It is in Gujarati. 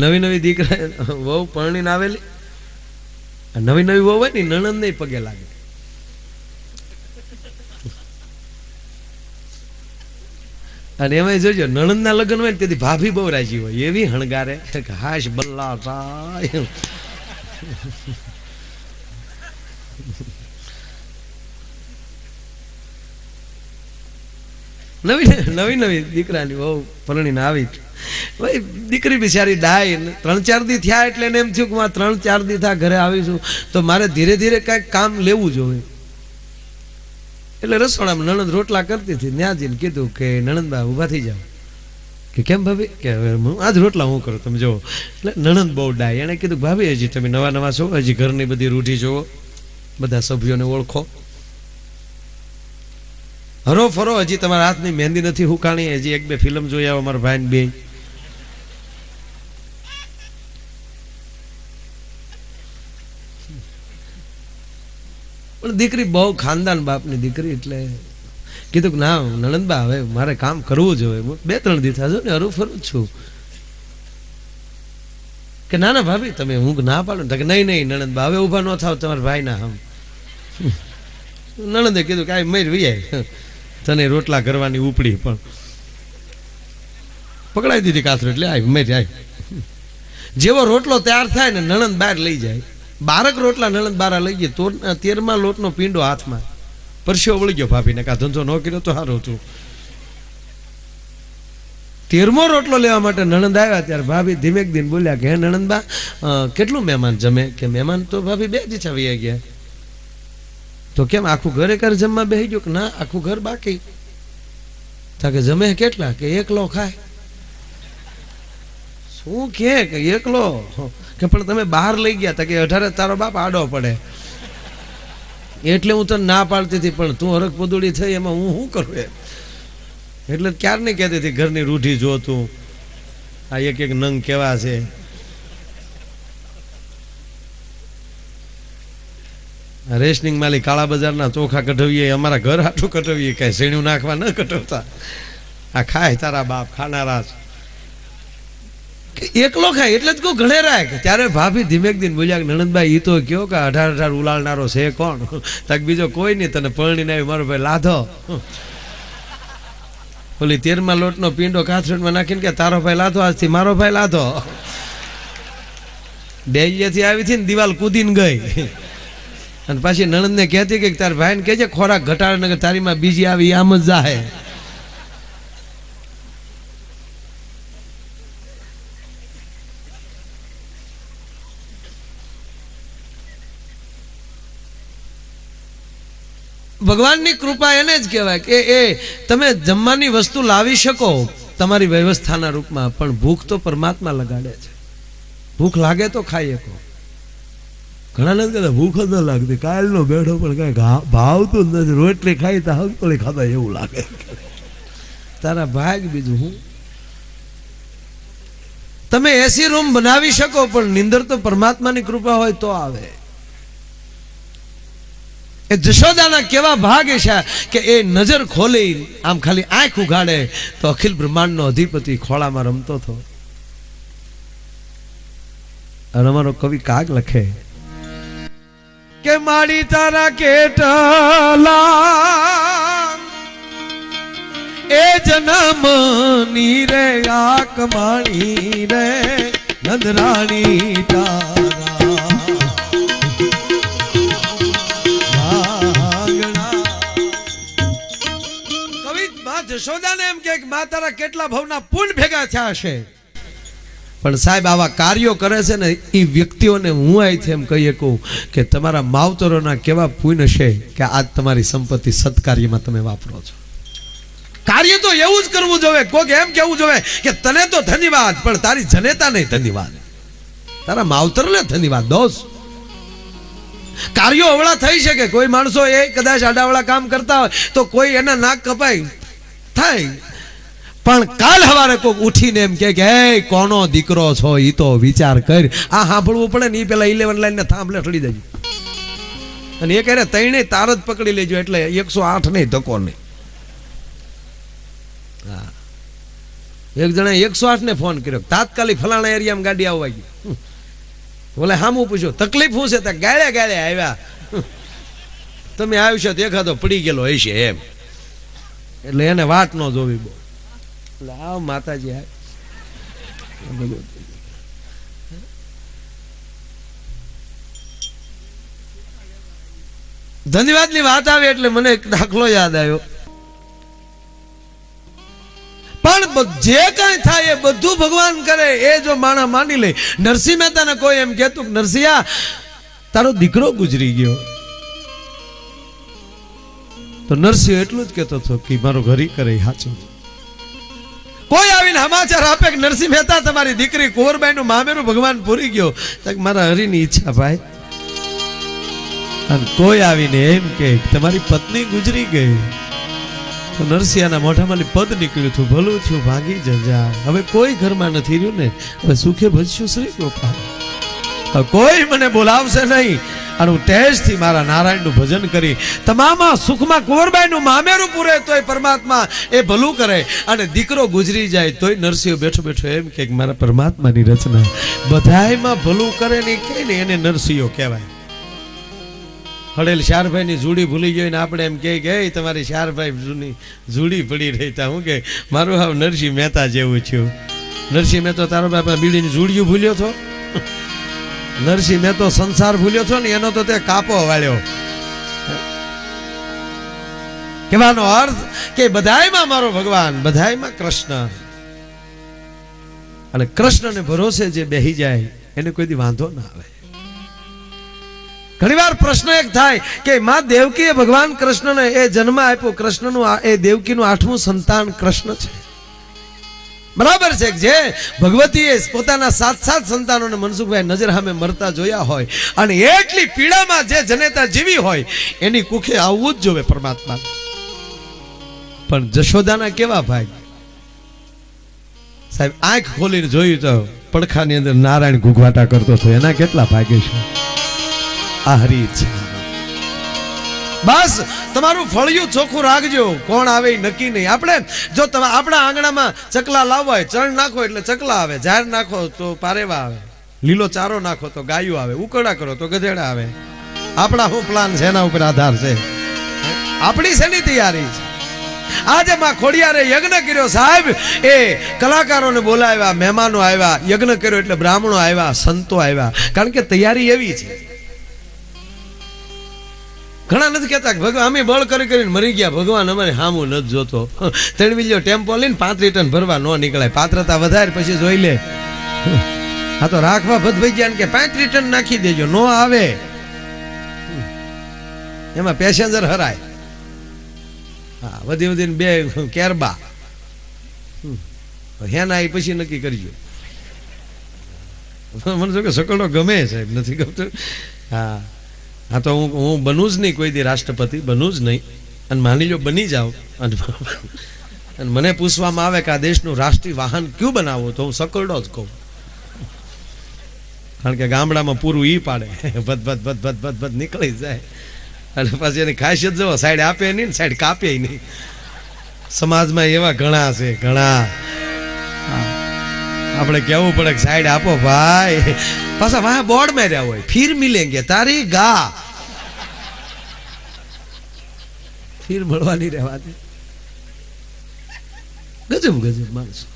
નવી નવી દીકરા વહુ પરણીને આવેલી. નવી નવી વહુ હોય ને નણંદ ને પગે લાગે. અને એમાં જોજો નણંદ ના લગ્ન હોય ને, તેથી ભાભી બહુ રાજી હોય. એવી હણગારે હાશ બલ્લા રાય નવી નવી નવી દીકરાની બહુ પરણીને આવી. ભાઈ, દીકરી બિચારી ડાય ત્રણ ચાર દી થયા એટલે એને એમ થયું કે હું ત્રણ ચાર દી થયા ઘરે આવીશું, તો મારે ધીરે ધીરે કાંઈક કામ લેવું જોઈએ. એટલે રસોડામાં નણંદ રોટલા કરતી હતી ત્યાં કીધું કે નણંદબા ઊભા થઈ જાઓ. કે કેમ ભાભી? કે હવે હું આજ રોટલા હું કરું, તમે જુઓ. એટલે નણંદ બહુ ડાય, એણે કીધું ભાભી, હજી તમે નવા નવા છો, હજી ઘરની બધી રૂઢી જુઓ, બધા સભ્યોને ઓળખો. હરો ફરો હજી તમારા હાથની મહેંદી નથી હુકાણી, હજી એક બે ફિલ્મ જોઈ આવો, મારા ભાઈ બે દીકરી બહુ ખાનદાન બાપની દીકરી એટલે કીધું કે, ના, નણંદબા, હવે મારે કામ કરવું જોઈએ બે ત્રણ દી થશે ને હરું ફરું છું. કે ના ના ભાભી, તમે હું ના પાડો કે, નહીં નહીં, નણંદબા, હવે ઊભા ન થાવ, તમારા ભાઈના આમ નણંદે કીધું કે આ મર વિયાય તને રોટલા કરવાની ઉપડી પણ. પકડાઈ દીધી કાથરો એટલે આ મર, આય. જેવો રોટલો તૈયાર થાય ને, નણંદ બહાર લઈ જાય. બારક રોટલા નણંદ બારા લઈ ગઈ તો તેરમાં લોટનો પીંડો હાથમાં. પરસ્યો વળી ગયો ભાભીને કા ધંધો ન કર્યો તો સારું હતું. તેરમો રોટલો લેવા માટે નણંદ આવ્યા ત્યારે ભાભી ધીમેક દિન બોલ્યા કે, હે નણંદબા કેટલું મહેમાન જમે? કે, મહેમાન તો ભાભી બે જ છાવી ગયા. તો કેમ આખું ઘરે ઘર જમવા બેસી ગયો કે ના, આખું ઘર બાકી? તા કે, જમે કેટલા? કે એકલો ખાય. શું કે? એકલો? કે પણ તમે બહાર લઈ ગયા તા કે અઢારે તારો બાપ આડો પડે. એટલે હું તને ના પાડતી હતી, પણ તું હરક પદુડી થઈ, એમાં હું શું કરું એમ? એટલે નહીં કહેતી હતી, ઘરની રૂઢી જો તું. આ એક એક નંગ કેવા છે. રેશનિંગ માલી કાળા બજારના ચોખા કઢવીએ, અમારા ઘર હાટું કઢવીએ, કાંઈ શેણ્યું નાખવા ન કઢવતા. આ ખાય તારા બાપ, ખાનારા છે. કે એકલો ખાય એટલે જ કહું ઘણે રાખ ત્યારે ભાભી ધીમેક દિન બોલ્યા કે, નણંદભાઈ એ તો કયો કે અઢાર અઢાર ઉલાળનારો છે કોણ? તક બીજો કોઈ નહીં, તને પરણીને આવી મારો ભાઈ લાધો. ઓલી તેરમાં લોટનો પીંડો કાથરણમાં નાખીને કે, તારો ભાઈ લાધો આજથી, મારો ભાઈ લાધો. ડેલિયાથી આવી હતી ને દિવાલ કૂદીને ગઈ. અને પાછી નણંદને કહેતી કે તાર ભાઈને કહેજે, ખોરાક ઘટાડે તારીમાં બીજી આવી આમ જ જાહે. ભગવાનની કૃપા એને જ કહેવાય કે એ તમે જમવાની વસ્તુ લાવી શકો તમારી વ્યવસ્થાના રૂપમાં પણ ભૂખ તો પરમાત્મા લગાડે છે. ભૂખ લાગે તો ખાઈ શકો. ઘણા નથી કહેતા ભૂખ જ ન લાગતી. કાલનો બેઠો પણ કાંઈ ભાવતું જ નથી. રોટલી ખાઈ તો હંકોળી ખાતા એવું લાગે. તારા ભાગ બીજું હું? તમે એસી રૂમ બનાવી શકો પણ નિંદર તો પરમાત્માની કૃપા હોય તો આવે. એ જશોદાના કેવા ભાગ છે કે એ નજર ખોલી, આમ ખાલી આંખ ઉઘાડે, તો અખિલ બ્રહ્માંડનો અધિપતિ ખોળામાં રમતો હતો. અને અમારો કવિ કાગ લખે, કે માડી તારા કેટલા, એ જન્મની રે, આક માણી રે, નંદરાણી તારા જશોદાને એમ કે મા તારા કેટલા ભવના પુન ભેગા થયા છે. પણ સાહેબ, આવા કાર્યો કરે છે ને એ વ્યક્તિઓને હું અહીંથી એમ કહીએ કહું કે તમારા માવતરોના કેવા પુણ્ય છે કે આજ તમારી સંપત્તિ સત્કાર્યમાં તમે વાપરો છો. કાર્ય તો એવું જ કરવું જોવે, કોક એમ કેવું જોવે કે તને તો ધન્યવાદ, પણ તારી જનેતા નહીં ધન્યવાદ. તારા માવતરને ધન્યવાદ, દોસ્ત. કાર્યો અવળા થઈ શકે. કોઈ માણસો એ કદાચ આડાવળા કામ કરતા હોય, તો કોઈ એના નાક કપાય. થાય. પણ કાલ હવારે કોઈક ઉઠીને એમ કે હે કોનો દીકરો છો? એ તો વિચાર કર. આ સાંભળવું પડે ને એ પેલા ઇલેવન લાઈન ને થાંભલે ચડી જાય અને એ કહે તૈણે તાર જ પકડી લેજો, એટલે એકસો આઠ નહીં ધક્કો નહીં. હા. એક જણા એકસો આઠ ને ફોન કર્યો. તાત્કાલિક ફલાણા એરિયામાં ગાડી આવવા ગઈ. બોલે, હામું પૂછ્યો, તકલીફ શું છે? ગાળે ગાળે આવ્યા. તમે આવ્યું છે દેખાતો પડી ગયેલો હશે એમ. એટલે એને વાત ન જોવી બહુ. એટલે આવ માતાજી આવ ધન્યવાદની વાત આવી એટલે મને એક દાખલો યાદ આવ્યો. પણ જે કઈ થાય એ બધું ભગવાન કરે, એ જો માણસ માની લે. નરસિંહ મહેતાને કોઈ એમ કહેતું નરસિંહા, તારો દીકરો ગુજરી ગયો. તો નરસિંહ એટલું જ કહેતો હતો કે મારો ઘરી કરે સાચો કોઈ આવીને સમાચાર આપે કે નરસિંહ મહેતા તમારી દીકરી કુંવરબાઈ નું મામેરું ભગવાન પૂરી ગયો? તો મારા હરિની ઈચ્છા ભાઈ. અને કોઈ આવીને એમ કે તમારી પત્ની ગુજરી ગઈ. તો નરસિંહાના મોઢામાંથી પદ નીકળ્યું હતું, ભલું થયું, ભાગી જજા હવે કોઈ ઘરમાં નથી રહ્યું ને? હવે સુખે ભજશું, શ્રી ગોપાલ. કોઈ મને બોલાવશે નહીં. અને હું ટેસ્ટથી મારા નારાયણનું ભજન કરી તમામ સુખમાં કુંવરબાઈનું મામેરું પૂરે તોય પરમાત્મા એ ભલું કરે અને દીકરો ગુજરી જાય તોય નરસિંહ બેઠો બેઠો એમ કે મારા પરમાત્માની રચના બધાયમાં ભલું કરે ને કે ને એને નરસિંહો કહેવાય. હળેલ શારભાઈની જુડી ભૂલી ગઈ ને આપણે એમ કહે કે તમારી શારભાઈ જૂની જુડી પડી રહી તા. હું કે, મારું હાવ નરસિંહ મહેતા જેવું થયું નરસિંહ મહેતા, તારો બાપા બીડીની જુડિયું ભૂલ્યો છો નરસિંહ મહેતો સંસાર ભૂલ્યો છો ને, એનો તો તે કાપો વાળ્યો. કહેવાનો અર્થ કે બધાયમાં મારો ભગવાન, બધાયમાં કૃષ્ણ. અને કૃષ્ણને ભરોસે જે બેહી જાય, એને કોઈ દી વાંધો ના આવે. ઘણીવાર પ્રશ્ન એક થાય કે માં દેવકીએ ભગવાન કૃષ્ણને એ જન્મ આપ્યો, કૃષ્ણનું એ દેવકીનું આઠમું સંતાન કૃષ્ણ છે. બરાબર છે જે ભગવતીએ પોતાના સાત સાત સંતાનોને મનસુખભાઈ નજર સામે મરતા જોયા હોય અને એટલી પીડામાં જે જનેતા જીવી હોય, એની કુખે આવવું જ જોવે પરમાત્મા. પણ જશોદાના કેવા ભાઈ સાહેબ, આંખ ખોલીને જોયું તો પડખાની અંદર નારાયણ ઘૂઘવાટા કરતો હતો. એના કેટલા ભાગ્ય છે? આ હરી ઈચ્છા બસ તમારું ફળિયું ચોખ્ખું રાખજો. કોણ આવે એ નક્કી નહીં. આપણે જો તમે આપણા આંગણામાં ચકલા લાવવા હોય, ચણ નાખો એટલે ચકલા આવે, ઝાર નાખો તો પારેવા આવે. લીલો ચારો નાખો તો ગાયો આવે ઉકળા કરો તો ગધેડા આવે. આપણા શું પ્લાન છે? એના ઉપર આધાર છે. આપણી શેની તૈયારી છે? આજે માં ખોડિયારે યજ્ઞ કર્યો સાહેબ. એ કલાકારોને બોલાવ્યા, મહેમાનો આવ્યા, યજ્ઞ કર્યો એટલે બ્રાહ્મણો આવ્યા, સંતો આવ્યા. કારણ કે તૈયારી એવી છે. ઘણા નથી કહેતા કે ભગવાન, અમે બળ કરી કરીને મરી ગયા. ભગવાન અમારે હામું નથી જોતો. ત્રણ બીજો ટેમ્પો લઈને પાંત્રી ટન ભરવા ન નીકળાય. પાત્રતા વધારે, પછી જોઈ લે. હા. તો રાખવા ભદભાઈ ગયા કે પાંત્રી ટન નાખી દેજો, નો આવે. એમાં પેસેન્જર હરાય. હા, વધી વધીને બે કેરબા. હેના એ પછી નક્કી કરજો. મને શું કે સકડો ગમે સાહેબ, નથી ગમતો. હા. હા તો હું હું બનું જ નહીં કોઈ દી રાષ્ટ્રપતિ બનું જ નહીં. અને માની લો બની જાઉં. અને અને મને પૂછવામાં આવે કે આ દેશનું રાષ્ટ્રીય વાહન કયું બનાવવું તો હું સકરડો જ કહું. કારણ કે ગામડામાં પૂરું ઈ પાડે. ભદ ભદ ભદ ભદ ભદ ભદ નીકળી જાય. અને પછી એની ખાસિયત જુઓ સાઈડ આપે નહીં ને સાઈડ કાપે નહીં. સમાજમાં એવા ઘણા છે ઘણા. આપણે કહેવું પડે કે સાઈડ આપો ભાઈ. પાછા વાહ બોર્ડ માર્યા હોય. ફિર મિલેંગે. તારી ગા. ફિર મળવાની રહેવા દે ગજબ ગજબ માણસો.